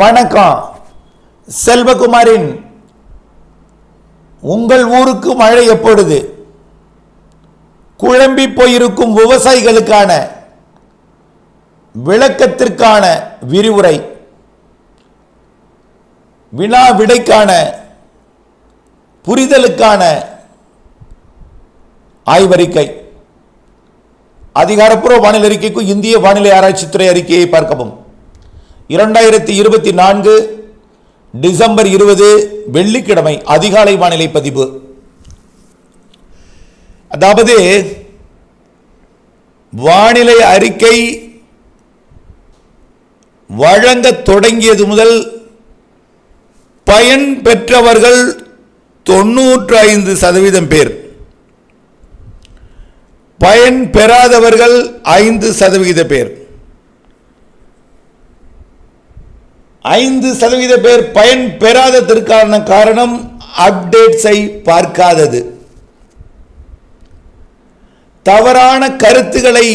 வணக்கம். செல்வகுமாரின் உங்கள் ஊருக்கு மழை எப்பொழுது? குழம்பி போயிருக்கும் விவசாயிகளுக்கான விளக்கத்திற்கான விரிவுரை வினா விடைக்கான புரிதலுக்கான ஆய்வறிக்கை. அதிகாரப்பூர்வ வானிலை அறிக்கைக்கும் இந்திய வானிலை ஆராய்ச்சித்துறை அறிக்கையை பார்க்கவும். இரண்டாயிரத்தி இருபத்தி நான்கு டிசம்பர் இருபது வெள்ளிக்கிழமை அதிகாலை வானிலை பதிவு. அதாவது வானிலை அறிக்கை வழங்க தொடங்கியது முதல் பயன் பெற்றவர்கள் தொண்ணூற்று ஐந்து சதவீதம் பேர். பயன் பெறாதவர்கள் ஐந்து சதவிகித பேர். ஐந்து சதவீத பேர் பயன் பெறாததற்கான காரணம் அப்டேட்ஸை பார்க்காதது. தவறான கருத்துக்களை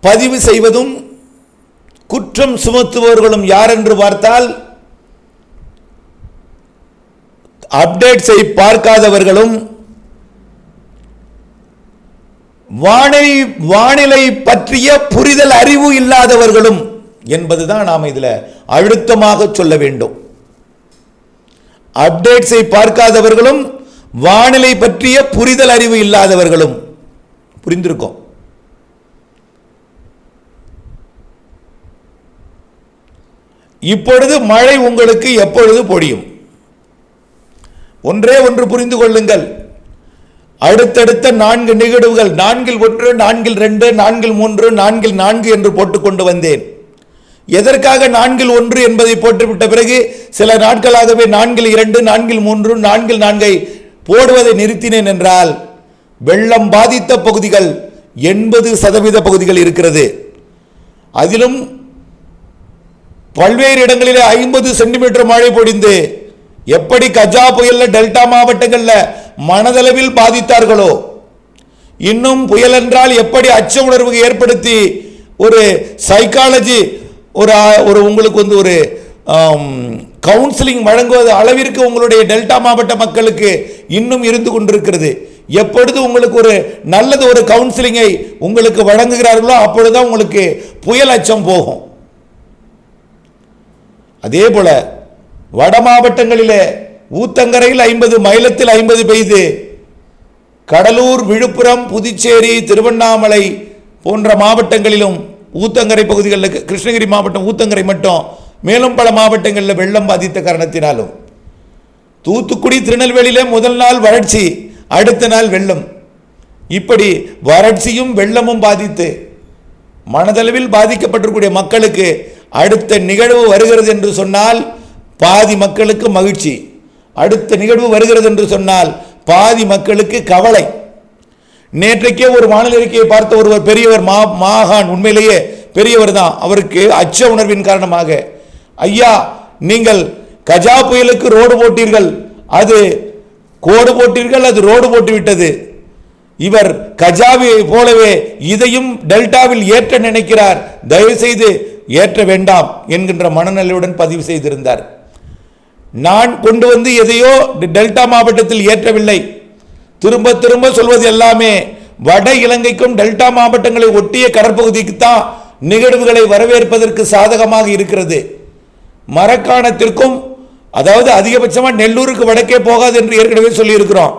பதிவு செய்வதும் குற்றம் சுமத்துபவர்களும் யார் என்று பார்த்தால் அப்டேட்ஸை பார்க்காதவர்களும் வானிலை வானிலை பற்றிய புரிதல் அறிவு இல்லாதவர்களும் என்பதுதான் நாம் இதில் அழுத்தமாக சொல்ல வேண்டும். அப்டேட்ஸை பார்க்காதவர்களும் வானிலை பற்றிய புரிதல் அறிவு இல்லாதவர்களும் புரிந்திருக்கும். இப்பொழுது மழை உங்களுக்கு எப்பொழுது பொழியும்? ஒன்றே ஒன்று புரிந்து கொள்ளுங்கள். அடுத்தடுத்த நான்கு நிகழ்வுகள் நான்கில் ஒன்று நான்கில் ரெண்டு நான்கில் மூன்று நான்கில் நான்கு என்று போட்டுக்கொண்டு வந்தேன். எதற்காக நான்கில் ஒன்று என்பதை போட்டுவிட்ட பிறகு சில நாட்களாகவே நான்கில் இரண்டு நான்கில் மூன்று நான்கில் நான்கை போடுவதை நிறுத்தினேன் என்றால் வெள்ளம் பாதித்த பகுதிகள் எண்பது சதவீத பகுதிகள் இருக்கிறது. அதிலும் பல்வேறு இடங்களிலே ஐம்பது சென்டிமீட்டர் மழை பொடிந்து எப்படி கஜா புயல்ல டெல்டா மாவட்டங்களில் மனதளவில் பாதித்தார்களோ இன்னும் புயல் என்றால் எப்படி அச்ச உணர்வு ஏற்படுத்தி ஒரு சைக்காலஜி ஒரு ஒரு உங்களுக்கு வந்து ஒரு கவுன்சிலிங் வழங்குவது அளவிற்கு உங்களுடைய டெல்டா மாவட்ட மக்களுக்கு இன்னும் இருந்து கொண்டிருக்கிறது. எப்பொழுது உங்களுக்கு ஒரு நல்லது ஒரு கவுன்சிலிங்கை உங்களுக்கு வழங்குகிறார்களோ அப்பொழுதுதான் உங்களுக்கு புயல் அச்சம் போகும். அதே போல வட மாவட்டங்களிலே ஊத்தங்கரையில் ஐம்பது மயிலத்தில் ஐம்பது பெய்து கடலூர் விழுப்புரம் புதுச்சேரி திருவண்ணாமலை போன்ற மாவட்டங்களிலும் ஊத்தங்கரை பகுதிகளில் கிருஷ்ணகிரி மாவட்டம் ஊத்தங்கரை மட்டும். மேலும் பல மாவட்டங்களில் வெள்ளம் பாதித்த காரணத்தினாலும். தூத்துக்குடி திருநெல்வேலியில் முதல் நாள் வறட்சி அடுத்த நாள் வெள்ளம். இப்படி வறட்சியும் வெள்ளமும் பாதித்து மனதளவில் பாதிக்கப்பட்டிருக்கூடிய மக்களுக்கு அடுத்த நிகழ்வு வருகிறது என்று சொன்னால் பாதி மக்களுக்கு மகிழ்ச்சி. அடுத்த நிகழ்வு வருகிறது என்று சொன்னால் பாதி மக்களுக்கு கவலை. நேற்றைக்கே ஒரு வானிலை அறிக்கையை பார்த்த ஒருவர் பெரியவர் மா மாகான் உண்மையிலேயே பெரியவர் தான். அவருக்கு அச்ச உணர்வின் காரணமாக ஐயா நீங்கள் கஜா புயலுக்கு ரோடு போட்டீர்கள். அது கோடு போட்டீர்கள் அது ரோடு போட்டு விட்டது இவர் கஜாவை போலவே இதையும் டெல்டாவில் ஏற்ற நினைக்கிறார். தயவு செய்து ஏற்ற வேண்டாம் என்கின்ற மனநிலையுடன் பதிவு செய்திருந்தார். நான் கொண்டு வந்து எதையோ டெல்டா மாவட்டத்தில் ஏற்றவில்லை. திரும்ப திரும்ப சொல்வது எல்லாமே வட இலங்கைக்கும் டெல்டா மாவட்டங்களை ஒட்டிய கடற்பகுதிக்கு தான் நிகழ்வுகளை வரவேற்பதற்கு சாதகமாக இருக்கிறது. மரக்காணத்திற்கும் அதாவது அதிகபட்சமாக நெல்லூருக்கு வடக்கே போகாது என்று ஏற்கனவே சொல்லியிருக்கிறோம்.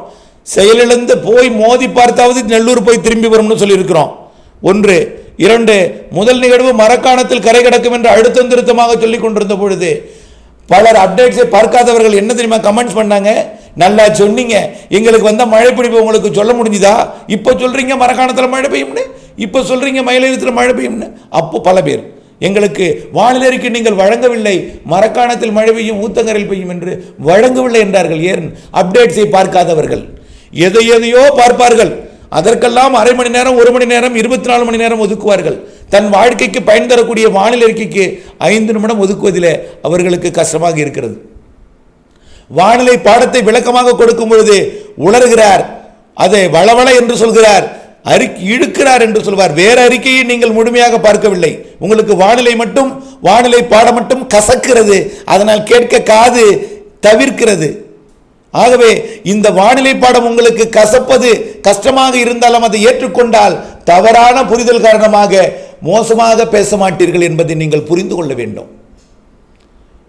செயலிழந்து போய் மோதி பார்த்தாவது நெல்லூர் போய் திரும்பி வரும்னு சொல்லியிருக்கிறோம். ஒன்று. இரண்டு. முதல் நிகழ்வு மரக்காணத்தில் கரை கிடக்கும் என்று அழுத்தம் திருத்தமாக சொல்லிக் கொண்டிருந்த பொழுது பலர் அப்டேட்ஸை பார்க்காதவர்கள் என்ன தெரியுமா கமெண்ட்ஸ் பண்ணாங்க? நல்லா சொன்னீங்க. எங்களுக்கு வந்த மழை பிடிப்பு உங்களுக்கு சொல்ல முடிஞ்சுதா? இப்போ சொல்கிறீங்க மரக்காணத்தில் மழை பெய்யும்னு? இப்போ சொல்றீங்க மயிலத்தில் மழை பெய்யும்னு? அப்போ பல பேர். எங்களுக்கு வானிலை நீங்கள் வழங்கவில்லை. மரக்காணத்தில் மழை பெய்யும் ஊத்தங்கரையில் பெய்யும் என்று வழங்கவில்லை என்றார்கள். ஏன்? அப்டேட்ஸை பார்க்காதவர்கள். எதை எதையோ பார்ப்பார்கள். அதற்கெல்லாம் அரை மணி நேரம் ஒரு மணி நேரம் இருபத்தி நாலு மணி நேரம் ஒதுக்குவார்கள். தன் வாழ்க்கைக்கு பயன் தரக்கூடிய வானிலை அறிக்கைக்கு ஐந்து நிமிடம் ஒதுக்குவதில் அவர்களுக்கு கஷ்டமாக இருக்கிறது. வானிலை பாடத்தை விளக்கமாக கொடுக்கும் பொழுது உளறுகிறார் அதை வளவள என்று சொல்கிறார். அறிக்கை இழுக்கிறார் என்று சொல்வார். வேற அறிக்கையை நீங்கள் முழுமையாக பார்க்கவில்லை. உங்களுக்கு வானிலை மட்டும் வானிலை பாடம் மட்டும் கசக்கிறது. அதனால் கேட்க காது தவிர்க்கிறது. ஆகவே இந்த வானிலை பாடம் உங்களுக்கு கசப்பது கஷ்டமாக இருந்தாலும் அதை ஏற்றுக்கொண்டால் தவறான புரிதல் காரணமாக மோசமாக பேச மாட்டீர்கள் என்பதை நீங்கள் புரிந்து கொள்ள வேண்டும்.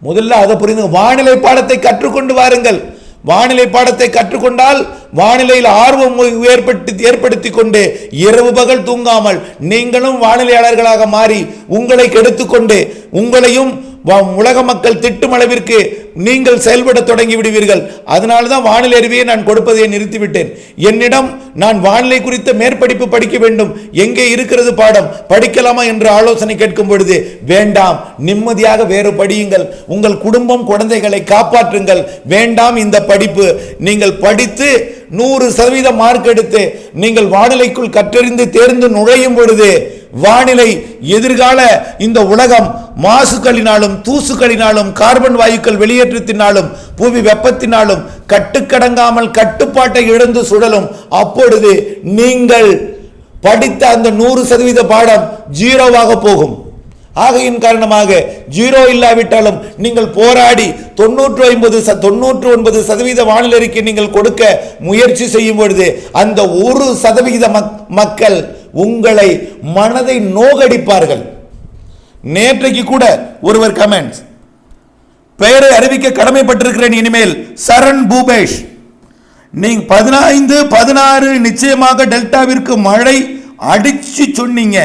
முதல்ல அதை புரிந்து வானிலை பாடத்தை கற்றுக்கொண்டு வாருங்கள். வானிலை பாடத்தை கற்றுக்கொண்டால் வானிலையில் ஆர்வம் ஏற்படுத்தி ஏற்படுத்தி கொண்டு இரவு பகல் தூங்காமல் நீங்களும் வானிலையாளர்களாக மாறி உங்களை கெடுத்துக்கொண்டு உங்களையும் உலக மக்கள் திட்டும் அளவிற்கு நீங்கள் செயல்பட தொடங்கி விடுவீர்கள். அதனால தான் வானிலை அறிவியை நான் கொடுப்பதை நிறுத்திவிட்டேன். என்னிடம் நான் வானிலை குறித்த மேற்படிப்பு படிக்க வேண்டும். எங்கே இருக்கிறது பாடம்? படிக்கலாமா என்று ஆலோசனை கேட்கும் பொழுது வேண்டாம் நிம்மதியாக வேறு படியுங்கள். உங்கள் குடும்பம் குழந்தைகளை காப்பாற்றுங்கள். வேண்டாம் இந்த படிப்பு. நீங்கள் படித்து நூறு சதவீத மார்க் எடுத்து நீங்கள் வானிலைக்குள் கற்றறிந்து தேர்ந்து நுழையும் பொழுது வானிலை எதிர்கால இந்த உலகம் மாசுக்களினாலும் தூசுக்களினாலும் கார்பன் வாயுக்கள் வெளியேற்றத்தினாலும் புவி வெப்பத்தினாலும் கட்டுக்கடங்காமல் கட்டுப்பாட்டை இழந்து சுழலும் அப்பொழுது நீங்கள் படித்த அந்த நூறு சதவீத பாடம் ஜீரோவாக போகும். ஆகையின் காரணமாக ஜீரோ இல்லாவிட்டாலும் நீங்கள் போராடி தொண்ணூற்று ஐம்பது தொண்ணூற்று ஒன்பது சதவீத வானிலை அறிக்கை நீங்கள் கொடுக்க முயற்சி செய்யும் பொழுது அந்த ஒரு சதவிகித மக்- மக்கள் உங்களை மனதை நோகடிப்பார்கள். நேற்றைக்கு கூட ஒருவர் கமெண்ட்ஸ் பெயரை அறிவிக்க கடமைப்பட்டிருக்கிறேன் இனிமேல். சரண் பூபேஷ். நீங்க பதினைந்து பதினாறு நிச்சயமாக டெல்டாவிற்கு மழை அடிச்சு சொன்னீங்க.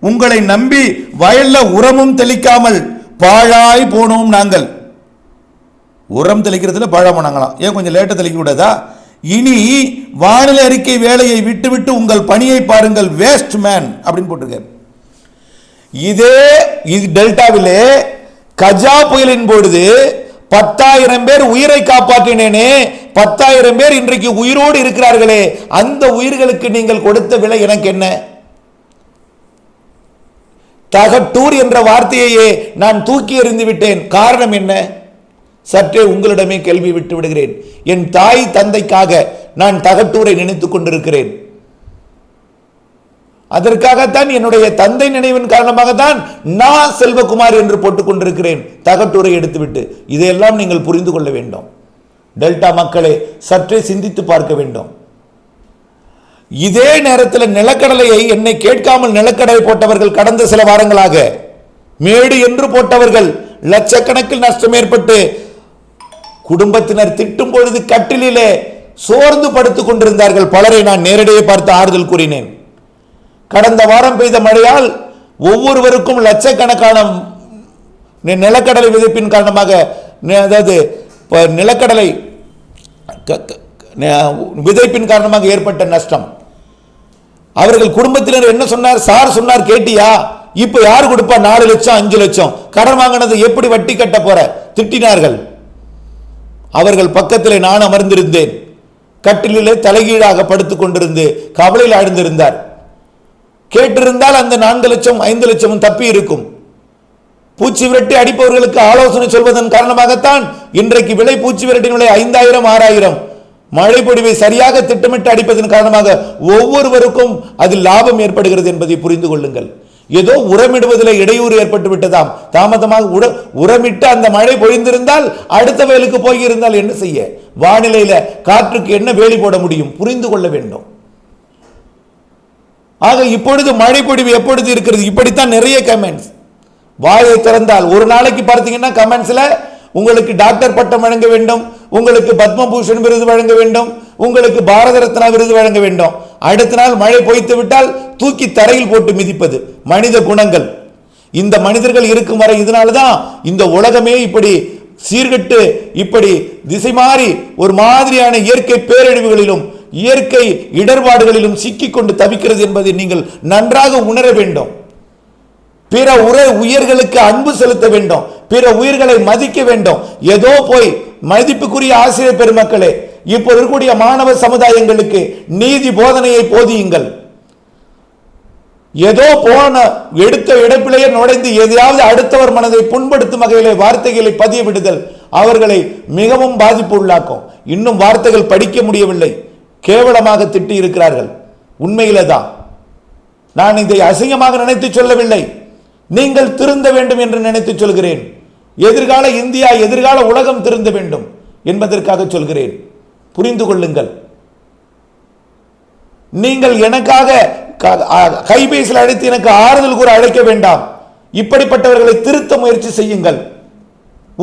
உங்களை நம்பி வயல்ல உரமும் தெளிக்காமல் பாழாய் போனோம் நாங்கள். உரம் தெளிக்கிறதுல பாழா போனாங்களாம் ஏன் கொஞ்சம் லேட்டா தெளிக்க கூடாதா? இனி வானிலை அறிக்கை வேலையை விட்டுவிட்டு உங்கள் பணியை பாருங்கள் வேஸ்ட் மேன் அப்படின்னு போட்டிருக்காரு. இதே இது டெல்டாவிலே கஜா புயலின் பொழுது பத்தாயிரம் பேர் உயிரை காப்பாற்றினேனே பத்தாயிரம் பேர் இன்றைக்கு உயிரோடு இருக்கிறார்களே அந்த உயிர்களுக்கு நீங்கள் கொடுத்த விலை எனக்கு என்ன? தகட்டூர் என்ற வார்த்தையையே நான் தூக்கி எறிந்து விட்டேன். காரணம் என்ன? சற்றே உங்களிடமே கேள்வி விட்டு விடுகிறேன். என் தாய் தந்தைக்காக நான் தகட்டூரை நினைத்துக் கொண்டிருக்கிறேன். அதற்காகத்தான் என்னுடைய தந்தை நினைவின் காரணமாகத்தான் நான் செல்வகுமார் என்று போட்டுக் கொண்டிருக்கிறேன். தகட்டூரை எடுத்துவிட்டு. இதையெல்லாம் நீங்கள் புரிந்து கொள்ள வேண்டும். டெல்டா மக்களை சற்றே சிந்தித்து பார்க்க வேண்டும். இதே நேரத்தில் நிலக்கடலையை என்னை கேட்காமல் நிலக்கடலை போட்டவர்கள் கடந்த சில வாரங்களாக மேடு என்று போட்டவர்கள் லட்சக்கணக்கில் நஷ்டம் ஏற்பட்டு குடும்பத்தினர் திட்டும் பொழுது கட்டிலிலே சோர்ந்து படுத்துக் கொண்டிருந்தார்கள். பலரை நான் நேரடியே பார்த்து ஆறுதல் கூறினேன். கடந்த வாரம் பெய்த மழையால் ஒவ்வொருவருக்கும் லட்சக்கணக்கான நிலக்கடலை விதைப்பின் காரணமாக அதாவது நிலக்கடலை க- க- விதைப்பின் காரணமாக ஏற்பட்ட நஷ்டம். அவர்கள் குடும்பத்தினர் என்ன சொன்னார்? சார் சொன்னார் கேட்டியா? இப்ப யார் கொடுப்பா? நாலு லட்சம் அஞ்சு லட்சம். கடன் வாங்கினது எப்படி வட்டி கட்ட போற? திட்டினார்கள். அவர்கள் பக்கத்தில் நான் அமர்ந்திருந்தேன். கட்டிலே தலைகீழாக படுத்துக் கொண்டிருந்து கவலையில் ஆழ்ந்திருந்தார். கேட்டிருந்தால் அந்த நான்கு லட்சம் ஐந்து லட்சமும் தப்பி இருக்கும். பூச்சி விரட்டி அடிப்பவர்களுக்கு ஆலோசனை சொல்வதன் காரணமாகத்தான் இன்றைக்கு விலை பூச்சி விரட்டின் விலை ஐந்தாயிரம் ஆறாயிரம். மழை பொழிவை சரியாக திட்டமிட்டு அடிப்பதன் காரணமாக ஒவ்வொருவருக்கும் அதில் லாபம் ஏற்படுகிறது என்பதை புரிந்து கொள்ளுங்கள். ஏதோ உரமிடுவதில் இடையூறு ஏற்பட்டு விட்டதாம். தாமதமாக உட உரமிட்டு அந்த மழை பொழிந்திருந்தால் அடுத்த வயலுக்கு போயிருந்தால் என்ன செய்ய? வானிலையில் காற்றுக்கு என்ன வேலி போட முடியும்? புரிந்து கொள்ள வேண்டும். ஆக இப்பொழுது மழை பொழிவு எப்பொழுது இருக்கிறது? இப்படித்தான் நிறைய கமெண்ட்ஸ் வாயை திறந்தால். ஒரு நாளைக்கு பார்த்தீங்கன்னா கமெண்ட்ஸில் உங்களுக்கு டாக்டர் பட்டம் வழங்க வேண்டும் உங்களுக்கு பத்மபூஷன் விருது வழங்க வேண்டும் உங்களுக்கு பாரத ரத்னா விருது வழங்க வேண்டும். அடுத்த நாள் மழை பொய்த்து விட்டால் தூக்கி தரையில் போட்டு மிதிப்பது மனித குணங்கள். இந்த மனிதர்கள் இருக்கும் வரை இதனால தான் இந்த உலகமே இப்படி சீர்கட்டு இப்படி திசை மாறி ஒரு மாதிரியான இயற்கை பேரழிவுகளிலும் இயற்கை இடர்பாடுகளிலும் சிக்கிக்கொண்டு தவிக்கிறது என்பதை நீங்கள் நன்றாக உணர வேண்டும். பிற உரை உயிர்களுக்கு அன்பு செலுத்த வேண்டும். பிற உயிர்களை மதிக்க வேண்டும். ஏதோ போய் மதிப்புக்குரிய ஆசிரியர் பெருமக்களே இப்போ இருக்கக்கூடிய மாணவ சமுதாயங்களுக்கு நீதி போதனையை போதியுங்கள். ஏதோ போன எடுத்த இடப்பிலேயே நுழைந்து எதையாவது அடுத்தவர் மனதை புண்படுத்தும் வகையிலே வார்த்தைகளை பதிய விடுதல் அவர்களை மிகவும் பாதிப்பு உள்ளாக்கும் இன்னும் வார்த்தைகள் படிக்க முடியவில்லை. கேவலமாக திட்டி இருக்கிறார்கள். உண்மையிலே தான் நான் இதை அசிங்கமாக நினைத்து சொல்லவில்லை. நீங்கள் திருந்த வேண்டும் என்று நினைத்து சொல்கிறேன். எதிர்கால இந்தியா எதிர்கால உலகம் திருந்த வேண்டும் என்பதற்காக சொல்கிறேன். புரிந்து கொள்ளுங்கள். நீங்கள் எனக்காக கைபேசியில் அழைத்து எனக்கு ஆறுதல் கூற அழைக்க வேண்டாம். இப்படிப்பட்டவர்களை திருத்த முயற்சி செய்யுங்கள்.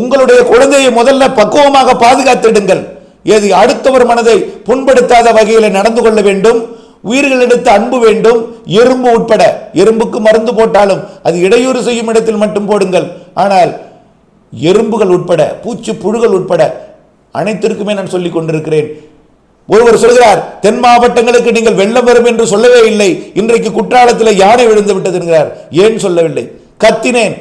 உங்களுடைய குழந்தையை முதல்ல பக்குவமாக பாதுகாத்திடுங்கள். எது அடுத்தவர் மனதை புண்படுத்தாத வகையில் நடந்து கொள்ள வேண்டும். உயிர்களிடத்து அன்பு வேண்டும். எறும்பு உட்பட எறும்புக்கு மருந்து போட்டாலும் அது இடையூறு செய்யும் இடத்தில் மட்டும் போடுங்கள். ஆனால் எறும்புகள் உட்பட பூச்சி புழுகள் உட்பட அனைத்திற்குமே நான் சொல்லிக் கொண்டிருக்கிறேன். ஒருவர் சொல்கிறார் தென் மாவட்டங்களுக்கு நீங்கள் வெள்ளம் வரும் என்று சொல்லவே இல்லை. இன்றைக்கு குற்றாலத்தில் யானை விழுந்து விட்டது என்கிறார். ஏன் சொல்லவில்லை? கத்தினேன்.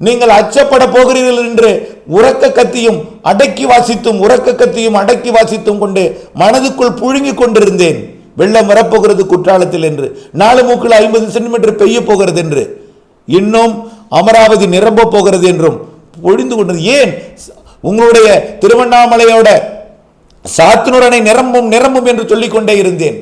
நீங்கள் அச்சப்பட போகிறீர்கள் என்று உறக்க கத்தியும் அடக்கி வாசித்தும் உறக்க கத்தியும் அடக்கி வாசித்தும் கொண்டு மனதுக்குள் புழுங்கிக் கொண்டிருந்தேன். வெள்ளம் வரப்போகிறது குற்றாலத்தில் என்று. நாலு மூக்கில் ஐம்பது சென்டிமீட்டர் பெய்ய போகிறது என்று. இன்னும் அமராவதி நிரம்ப போகிறது என்றும் பொழிந்து கொண்டது ஏன்? உங்களுடைய திருவண்ணாமலையோட சாத்தினுடனை நிரம்பும் நிரம்பும் என்று சொல்லிக்கொண்டே இருந்தேன்.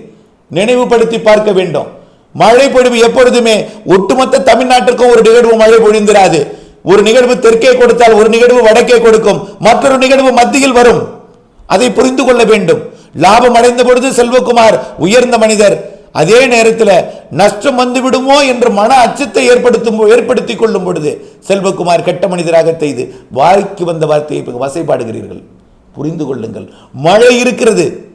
நினைவுபடுத்தி பார்க்க வேண்டும். மழை பொழிவு எப்பொழுதுமே ஒட்டுமொத்த தமிழ்நாட்டிற்கும் ஒரு நிகழ்வு மழை பொழிந்திராது. ஒரு நிகழ்வு தெற்கே கொடுத்தால் ஒரு நிகழ்வு வடக்கே கொடுக்கும். மற்றொரு நிகழ்வு மத்தியில் வரும். அதை புரிந்து கொள்ள வேண்டும். லாபம் அடைந்த பொழுது செல்வகுமார் உயர்ந்த மனிதர். அதே நேரத்தில் நஷ்டம் வந்து விடுமோ என்ற மன அச்சத்தை ஏற்படுத்தும் ஏற்படுத்தி கொள்ளும் பொழுது செல்வகுமார் கெட்ட மனிதராக செய்து வாய்க்கு வந்த வார்த்தையை வசைப்பாடுகிறீர்கள் புரிந்து கொள்ளுங்கள். மழை இருக்கிறது.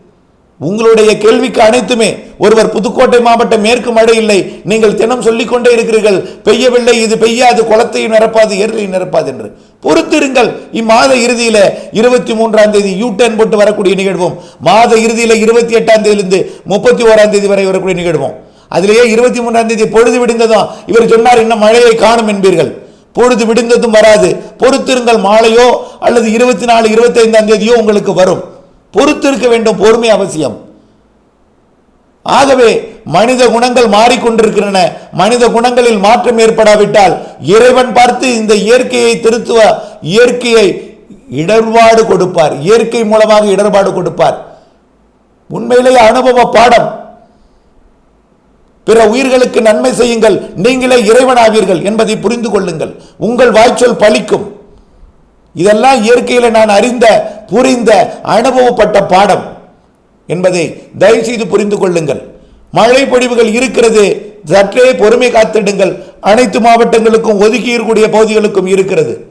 உங்களுடைய கேள்விக்கு அனைத்துமே ஒருவர் புதுக்கோட்டை மாவட்டம் மேற்கு மழை இல்லை. நீங்கள் தினம் சொல்லிக் கொண்டே இருக்கிறீர்கள். பெய்யவில்லை இது பெய்யாது குளத்தையும் நிரப்பாது ஏரிலையும் நிரப்பாது என்று. பொறுத்திருங்கள். இம்மாத இறுதியில இருபத்தி மூன்றாம் தேதி யூ டர்ன் போட்டு வரக்கூடிய நிகழ்வும் மாத இறுதியில இருபத்தி எட்டாம் தேதியிலிருந்து முப்பத்தி ஓராம் தேதி வரை வரக்கூடிய நிகழ்வும். அதிலேயே இருபத்தி மூன்றாம் தேதி பொழுது விடிந்ததும் இவர் சொன்னார் இன்னும் மழையை காணும் என்பீர்கள். பொழுது விடிந்ததும் வராது. பொறுத்திருங்கள் மாலையோ அல்லது இருபத்தி நாலு இருபத்தி ஐந்தாம் தேதியோ உங்களுக்கு வரும். பொறுத்திருக்க வேண்டும் பொறுமை அவசியம். ஆகவே மனித குணங்கள் மாறிக்கொண்டிருக்கின்றன. மனித குணங்களில் மாற்றம் ஏற்படாவிட்டால் இறைவன் பார்த்து இந்த இயற்கையை திருத்துவ இயற்கையை இடர்பாடு கொடுப்பார். இயற்கை மூலமாக இடர்பாடு கொடுப்பார். உண்மையிலேயே அனுபவ பாடம். பிற உயிர்களுக்கு நன்மை செய்யுங்கள். நீங்களே இறைவனாவீர்கள் என்பதை புரிந்து கொள்ளுங்கள். உங்கள் வாய்ச்சொல் பலிக்கும் இதெல்லாம் இயற்கையில் நான் அறிந்த புரிந்த அனுபவப்பட்ட பாடம். என்பதை தயவு செய்து புரிந்து கொள்ளுங்கள். மழை பொழிவுகள் இருக்கிறது சற்றே பொறுமை காத்திடுங்கள். அனைத்து மாவட்டங்களுக்கும் ஒதுக்கி இருக்கக்கூடிய பகுதிகளுக்கும் இருக்கிறது.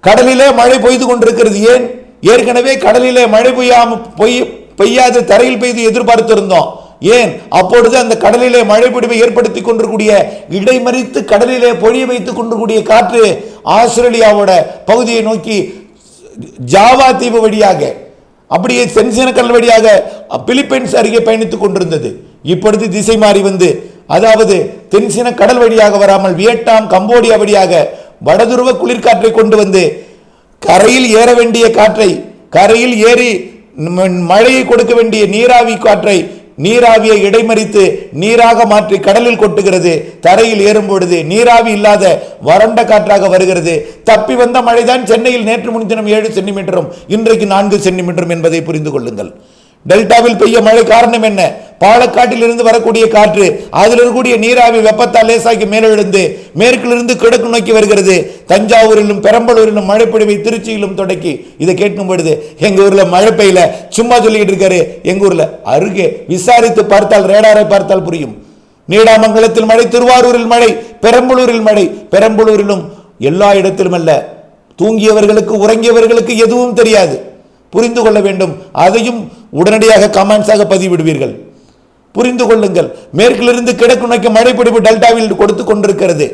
கடலிலே மழை பெய்து கொண்டிருக்கிறது. ஏன்? ஏற்கனவே கடலிலே மழை பெய்யாம பொய் பெய்யாது தரையில் பெய்து எதிர்பார்த்திருந்தோம். ஏன்? அப்பொழுது அந்த கடலிலே மழை பொழிவை ஏற்படுத்தி கொண்டிருக்கூடிய இடைமறித்து கடலிலே பொழிய வைத்துக் கொண்டிருக்கூடிய காற்று ஆஸ்திரேலியாவோட பகுதியை நோக்கி ஜாவா தீவு வழியாக அப்படியே சென்சினக்கல் வழியாக பிலிப்பைன்ஸ் அருகே பயணித்துக் கொண்டிருந்தது. இப்பொழுது திசை மாறி வந்து அதாவது தென்சின கடல் வழியாக வராமல் வியட்நாம் கம்போடியா வழியாக வடதுருவ குளிர்காற்றை கொண்டு வந்து கரையில் ஏற வேண்டிய காற்றை கரையில் ஏறி மழையை கொடுக்க வேண்டிய நீராவி காற்றை நீராவியை இடைமறித்து நீராக மாற்றி கடலில் கொட்டுகிறது. தரையில் ஏறும் பொழுது நீராவி இல்லாத வறண்ட காற்றாக வருகிறது. தப்பி வந்த மழைதான் சென்னையில் நேற்று முன்தினம் ஏழு சென்டிமீட்டரும் இன்றைக்கு நான்கு சென்டிமீட்டரும் என்பதை புரிந்து கொள்ளுங்கள். டெல்டாவில் பெய்ய மழை காரணம் என்ன? பாலக்காட்டில் இருந்து வரக்கூடிய காற்று அதில் இருக்கக்கூடிய நீராவி வெப்பத்தால் லேசாக்கி மேலெழுந்து மேற்கிலிருந்து கிழக்கு நோக்கி வருகிறது. தஞ்சாவூரிலும் பெரம்பலூரிலும் மழை பொழிவை திருச்சியிலும் தொடக்கி இதை கேட்கும் பொழுது எங்க ஊர்ல மழை பெய்யல சும்மா சொல்லிட்டு இருக்காரு. எங்க ஊர்ல அருகே விசாரித்து பார்த்தால் ரேடாரை பார்த்தால் புரியும். நீடாமங்கலத்தில் மழை திருவாரூரில் மழை பெரம்பலூரில் மழை. பெரம்பலூரிலும் எல்லா இடத்திலும் அல்ல. தூங்கியவர்களுக்கு உறங்கியவர்களுக்கு எதுவும் தெரியாது. புரிந்து கொள்ள வேண்டும். அதையும் உடனடியாக கமெண்ட்ஸாக பதிவிடுவீர்கள். புரிந்து கொள்ளுங்கள். மேற்கிலிருந்து கிழக்கு நோக்கி மழைப்பிடிப்பு டெல்டாவில் கொடுத்து கொண்டிருக்கிறது.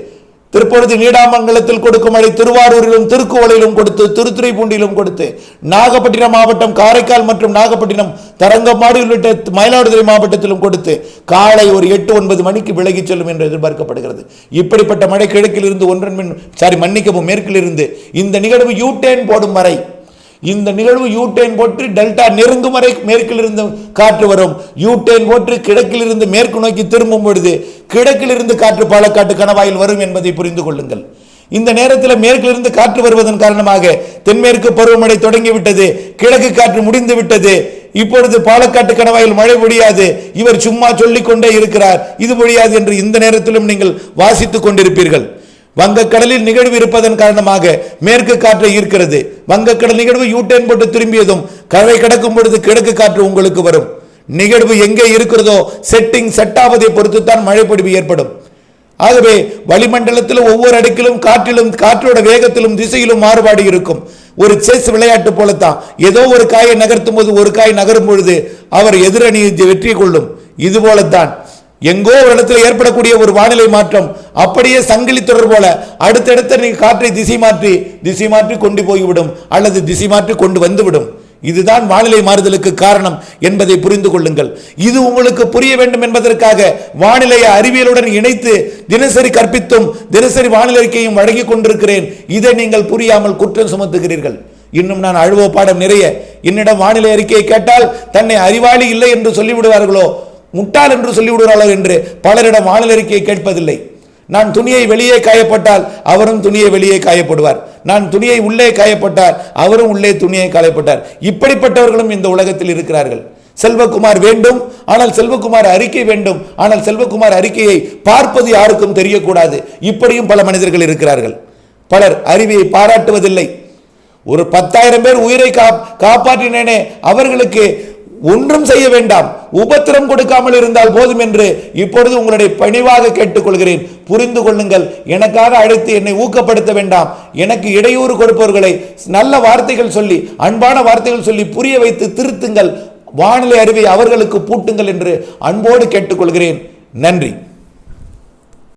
திருப்பொழுது நீடாமங்கலத்தில் கொடுக்கும் மழை திருவாரூரிலும் திருக்குவளையிலும் கொடுத்து திருத்துறைப்பூண்டிலும் கொடுத்து நாகப்பட்டினம் மாவட்டம் காரைக்கால் மற்றும் நாகப்பட்டினம் தரங்கம்பாடி உள்ளிட்ட மயிலாடுதுறை மாவட்டத்திலும் கொடுத்து காலை ஒரு எட்டு ஒன்பது மணிக்கு விலகிச் செல்லும் என்று எதிர்பார்க்கப்படுகிறது. இப்படிப்பட்ட மழை கிழக்கில் இருந்து ஒன்றன் மின் சாரி மன்னிக்கவும் மேற்கில் இருந்து இந்த நிகழ்வு யூடேன் போடும் வரை இந்த நிகழ்வு யூடேன் போட்டு டெல்டா நெருங்கும் வரை மேற்கில் இருந்து காற்று வரும். யூடேன் போட்டு கிழக்கில் இருந்து மேற்கு நோக்கி திரும்பும் பொழுது கிழக்கில் இருந்து காற்று பாலக்காட்டு கணவாயில் வரும் என்பதை புரிந்து கொள்ளுங்கள். இந்த நேரத்தில் மேற்கிலிருந்து காற்று வருவதன் காரணமாக தென்மேற்கு பருவமழை தொடங்கிவிட்டது. கிழக்கு காற்று முடிந்து விட்டது. இப்பொழுது பாலக்காட்டு கணவாயில் மழை பொழியாது. இவர் சும்மா சொல்லிக்கொண்டே இருக்கிறார். இது பொழியாது என்று இந்த நேரத்திலும் நீங்கள் வாசித்துக் கொண்டிருப்பீர்கள். வங்கக்கடலில் நிகழ்வு இருப்பதன் காரணமாக மேற்கு காற்றை ஈர்க்கிறது. வங்கக்கடல் நிகழ்வு யூட்டேன் போட்டு திரும்பியதும் கரை கடக்கும் பொழுது கிழக்கு காற்று உங்களுக்கு வரும். நிகழ்வு எங்கே இருக்கிறதோ செட்டிங் செட் ஆவதை பொறுத்துத்தான் மழைப்பொடிவு ஏற்படும். ஆகவே வளிமண்டலத்தில் ஒவ்வொரு அடுக்கிலும் காற்றிலும் காற்றோட வேகத்திலும் திசையிலும் மாறுபாடு இருக்கும். ஒரு செஸ் விளையாட்டு போலத்தான். ஏதோ ஒரு காயை நகர்த்தும் போது ஒரு காய் நகரும் பொழுது அவர் எதிரணி வெற்றி கொள்ளும். இது போலத்தான். எங்கோ ஒரு இடத்துல ஏற்படக்கூடிய ஒரு வானிலை மாற்றம் அப்படியே சங்கிலி தொடர் போல அடுத்தடுத்த நீ காற்றை திசை மாற்றி திசை மாற்றி கொண்டு போய்விடும் அல்லது திசை மாற்றி கொண்டு வந்துவிடும். இதுதான் வானிலை மாறுதலுக்கு காரணம் என்பதை புரிந்து கொள்ளுங்கள். இது உங்களுக்கு புரிய வேண்டும் என்பதற்காக வானிலையை அறிவியலுடன் இணைத்து தினசரி கற்பித்தும் தினசரி வானிலைக்கையும் வழங்கிக் கொண்டிருக்கிறேன். இதை நீங்கள் புரியாமல் குற்றம் சுமத்துகிறீர்கள். இன்னும் நான் அழுவ பாடம் நிறைய. என்னிடம் வானிலை அறிக்கையை கேட்டால் தன்னை அறிவாளி இல்லை என்று சொல்லிவிடுவார்களோ? முட்டாள் என்று சொல்லிவிடுவார்களோ என்று பலரிடம் வானிலை அறிக்கையை கேட்பதில்லை. நான் துணியை வெளியே காயப்பட்டால் அவரும் துணியை வெளியே காயப்படுவார். நான் துணியை உள்ளே காயப்பட்டார் அவரும் உள்ளே துணியை காயப்பட்டார். இப்படிப்பட்டவர்களும் இந்த உலகத்தில் இருக்கிறார்கள். செல்வகுமார் வேண்டும் ஆனால் செல்வகுமார் அறிக்கை வேண்டும். ஆனால் செல்வகுமார் அறிக்கையை பார்ப்பது யாருக்கும் தெரியக்கூடாது. இப்படியும் பல மனிதர்கள் இருக்கிறார்கள். பலர் அறிவியை பாராட்டுவதில்லை. ஒரு பத்தாயிரம் பேர் உயிரை காப்பாற்றினேனே அவர்களுக்கு ஒன்றும் செய்ய வேண்டாம். உபத்திரம் கொடுக்காமல் இருந்தால் போதும் என்று இப்பொழுது உங்களுடைய பணிவாக கேட்டுக்கொள்கிறேன். புரிந்து கொள்ளுங்கள். எனக்காக அழைத்து என்னை ஊக்கப்படுத்த வேண்டாம். எனக்கு இடையூறு கொடுப்பவர்களை நல்ல வார்த்தைகள் சொல்லி அன்பான வார்த்தைகள் சொல்லி புரிய வைத்து திருத்துங்கள். வானிலை அறிவை அவர்களுக்கு பூட்டுங்கள் என்று அன்போடு கேட்டுக்கொள்கிறேன். நன்றி.